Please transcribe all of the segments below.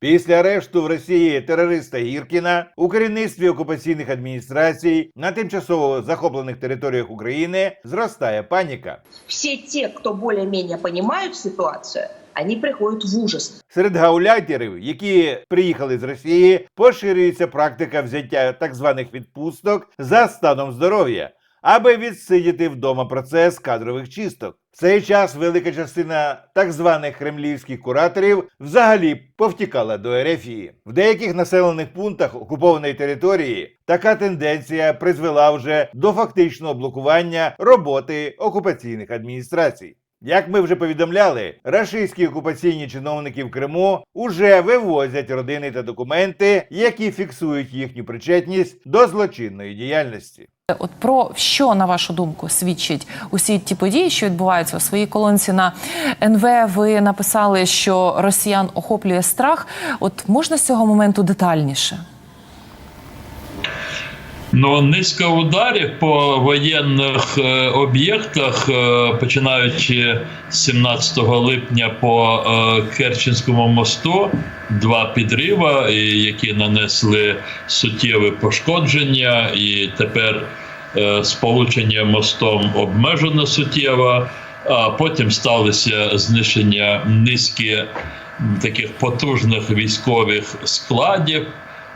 Після арешту в Росії терориста Гіркіна у керівництві окупаційних адміністрацій на тимчасово захоплених територіях України зростає паніка. все те, кто более-менее понимают ситуацию, они приходят в ужас. Серед гауляйтерів, які приїхали з Росії, поширюється практика взяття так званих відпусток за станом здоров'я, аби відсидіти вдома процес кадрових чисток. В цей час велика частина так званих кремлівських кураторів взагалі повтікала до Ерефії. В деяких населених пунктах окупованої території така тенденція призвела вже до фактичного блокування роботи окупаційних адміністрацій. Як ми вже повідомляли, рашистські окупаційні чиновники в Криму уже вивозять родини та документи, які фіксують їхню причетність до злочинної діяльності. От про що на вашу думку свідчить усі ті події, що відбуваються у своїй колонці на НВ. Ви написали, що росіян охоплює страх. От можна з цього моменту детальніше? Ну, низка ударів по воєнних е, об'єктах, е, починаючи з 17 липня по е, Керченському мосту, два підрива, які нанесли суттєві пошкодження, і тепер е, сполучення мостом обмежено суттєво. А потім сталося знищення низки таких потужних військових складів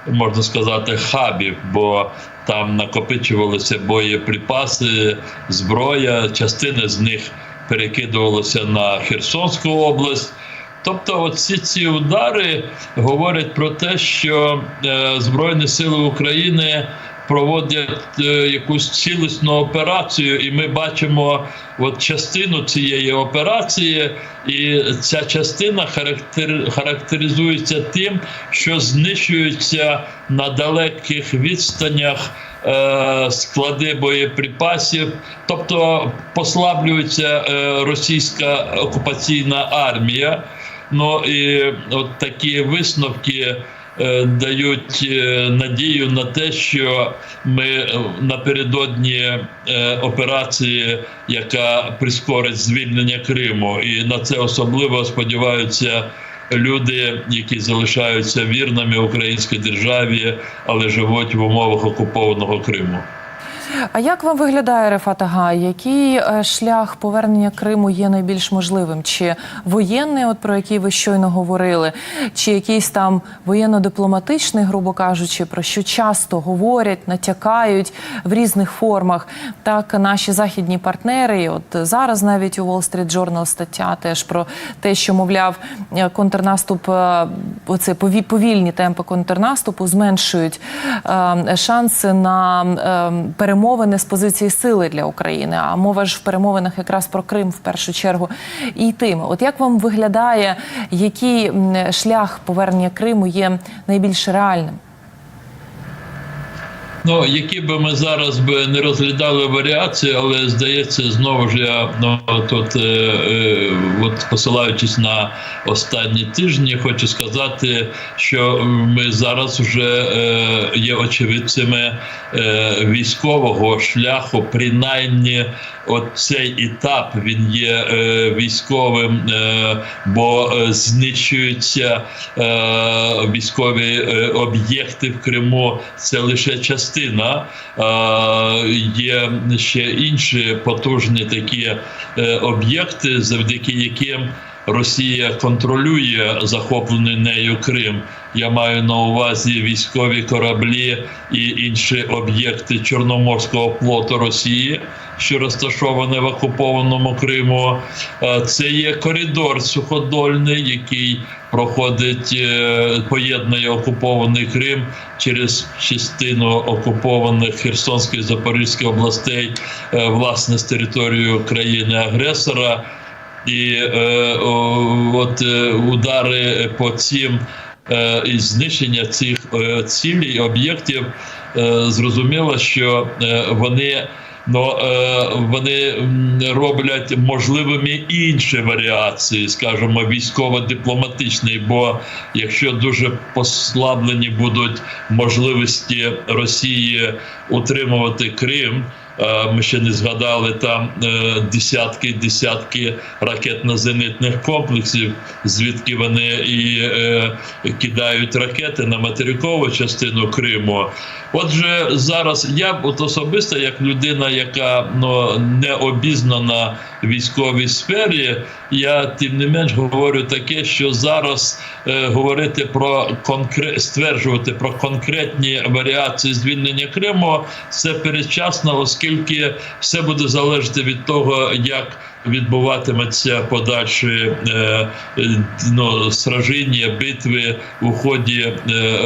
можна сказати, хабів, бо там накопичувалися боєприпаси, зброя. Частина з них перекидувалася на Херсонську область. Тобто, оці ці удари говорять про те, що е, Збройні Сили України проводять е, якусь цілісну операцію, і ми бачимо от частину цієї операції, і ця частина характер, характеризується тим, що знищуються на далеких відстанях. е, Склади боєприпасів, тобто послаблюється е, російська окупаційна армія. Ну і от такі висновки дають е, надію на те, що ми е, напередодні е, операції, яка прискорить звільнення Криму, і на це особливо сподіваються. Люди, які залишаються вірними українській державі, але живуть в умовах окупованого Криму. А як вам виглядає Рефат Ага? Який е, шлях повернення Криму є найбільш можливим? Чи воєнний, от про який ви щойно говорили, чи якийсь там воєнно-дипломатичний, грубо кажучи, про що часто говорять, натякають в різних формах? Так, наші західні партнери, от зараз навіть у Wall Street Journal стаття теж про те, що мовляв, е, контрнаступ, е, оце повільні темпи контрнаступу зменшують шанси на е, перемовини з позиції сили для України. А мова ж в перемовинах якраз про Крим в першу чергу і тим. От як вам виглядає, який шлях повернення Криму є найбільш реальним? Ну, які би ми зараз би не розглядали варіації, але здається, знову ж я ну, тут, е, е, от посилаючись на останні тижні, хочу сказати, що ми зараз вже е, є очевидцями е, військового шляху, принаймні. От цей етап він є е, військовим, е, бо е, знищуються е, військові е, об'єкти в Криму. Це лише частина. Е, є ще інші потужні такі е, об'єкти, завдяки яким Росія контролює захоплений нею Крим. Я маю на увазі військові кораблі і інші об'єкти Чорноморського флоту Росії, що розташовані в окупованому Криму. Е, Це є коридор суходольний, який проходить, е, поєднує окупований Крим через частину окупованих Херсонської Запорізької областей, е, власне, з територією країни-агресора. І е, о, от е, удари по цим е, і знищення цих е, цілей об'єктів е, зрозуміло, що е, вони. Ну, е, вони роблять можливими інші варіації, скажімо, військово-дипломатичні. Бо якщо дуже послаблені будуть можливості Росії утримувати Крим, Е, Ми ще не згадали там е, десятки десятки ракетно-зенитних комплексів, звідки вони і кидають ракети на материкову частину Криму. Отже, зараз я от особисто, як людина, яка ну, не обізнана в військовій сфері, я тим не менш говорю таке, що зараз е, говорити про конкрет стверджувати про конкретні варіації звільнення Криму це передчасно, оскільки все буде залежати від того, як відбуватиметься подальші е, ну, сраження, битви у ході е,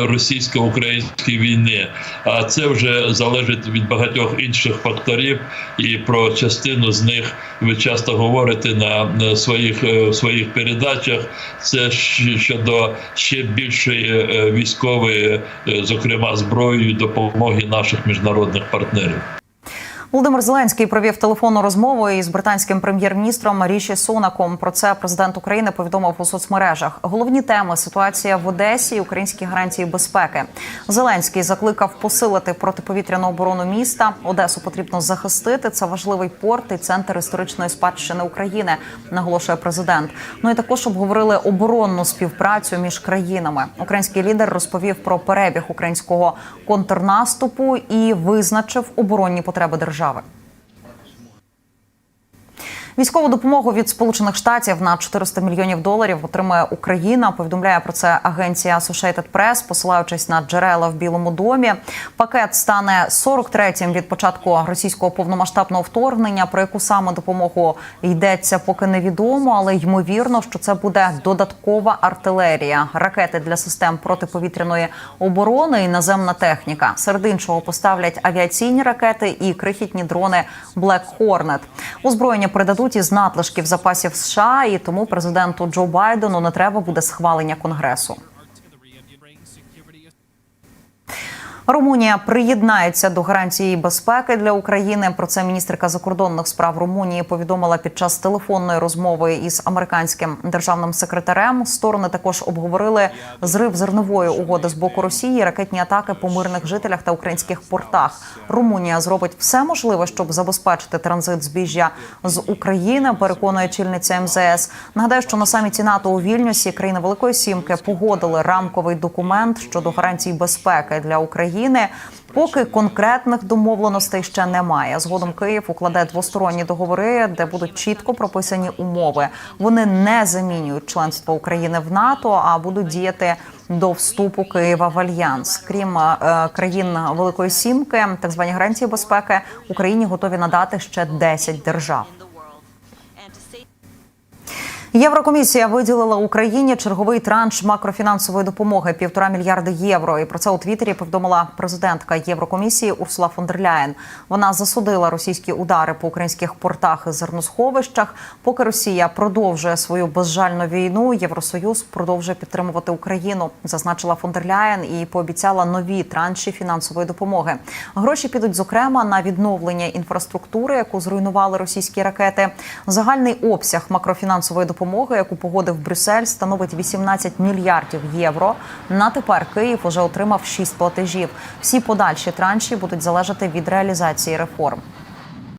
російсько-української війни. А це вже залежить від багатьох інших факторів, і про частину з них ви часто говорите на, своїх е, своїх передачах. Це щодо ще більшої військової, зокрема зброєю, допомоги наших міжнародних партнерів. Володимир Зеленський провів телефонну розмову із британським прем'єр-міністром Ріші Сунаком. Про це президент України повідомив у соцмережах. Головні теми ситуація в Одесі, українські гарантії безпеки. Зеленський закликав посилити протиповітряну оборону міста. Одесу потрібно захистити. Це важливий порт і центр історичної спадщини України, наголошує президент. Ну і також обговорили оборонну співпрацю між країнами. Український лідер розповів про перебіг українського контрнаступу і визначив оборонні потреби держави. വർഷാവൻ Військову допомогу від Сполучених Штатів на 400 мільйонів доларів отримує Україна. Повідомляє про це агенція Associated Press, посилаючись на джерела в Білому домі. Пакет стане 43-м від початку російського повномасштабного вторгнення. Про яку саме допомогу йдеться, поки невідомо, але ймовірно, що це буде додаткова артилерія, ракети для систем протиповітряної оборони і наземна техніка. Серед іншого поставлять авіаційні ракети і крихітні дрони Black Hornet. Озброєння передадуть із надлишків запасів США, і тому президенту Джо Байдену не треба буде схвалення конгресу. Румунія приєднається до гарантії безпеки для України. Про це міністерка закордонних справ Румунії повідомила під час телефонної розмови із американським державним секретарем. Сторони також обговорили зрив зернової угоди з боку Росії, ракетні атаки по мирних жителях та українських портах. Румунія зробить все можливе, щоб забезпечити транзит збіжжя з України. Переконує чільниця МЗС. Нагадаю, що на саміті НАТО у Вільнюсі країни Великої Сімки погодили рамковий документ щодо гарантій безпеки для України. Поки конкретних домовленостей ще немає. Згодом Київ укладе двосторонні договори, де будуть чітко прописані умови. Вони не замінюють членство України в НАТО, а будуть діяти до вступу Києва в альянс. Крім е, країн Великої Сімки, так звані гарантії безпеки Україні готові надати ще 10 держав. Єврокомісія виділила Україні черговий транш макрофінансової допомоги півтора мільярди євро. І про це у Твіттері повідомила президентка Єврокомісії Урсула фон дер Ляєн. Вона засудила російські удари по українських портах і зерносховищах. Поки Росія продовжує свою безжальну війну, Євросоюз продовжує підтримувати Україну. Зазначила фон дер Ляєн і пообіцяла нові транші фінансової допомоги. Гроші підуть зокрема на відновлення інфраструктури, яку зруйнували російські ракети. Загальний обсяг макрофінансової допомоги, яку погодив Брюссель, становить 18 мільярдів євро. На тепер Київ уже отримав 6 платежів. Всі подальші транші будуть залежати від реалізації реформ.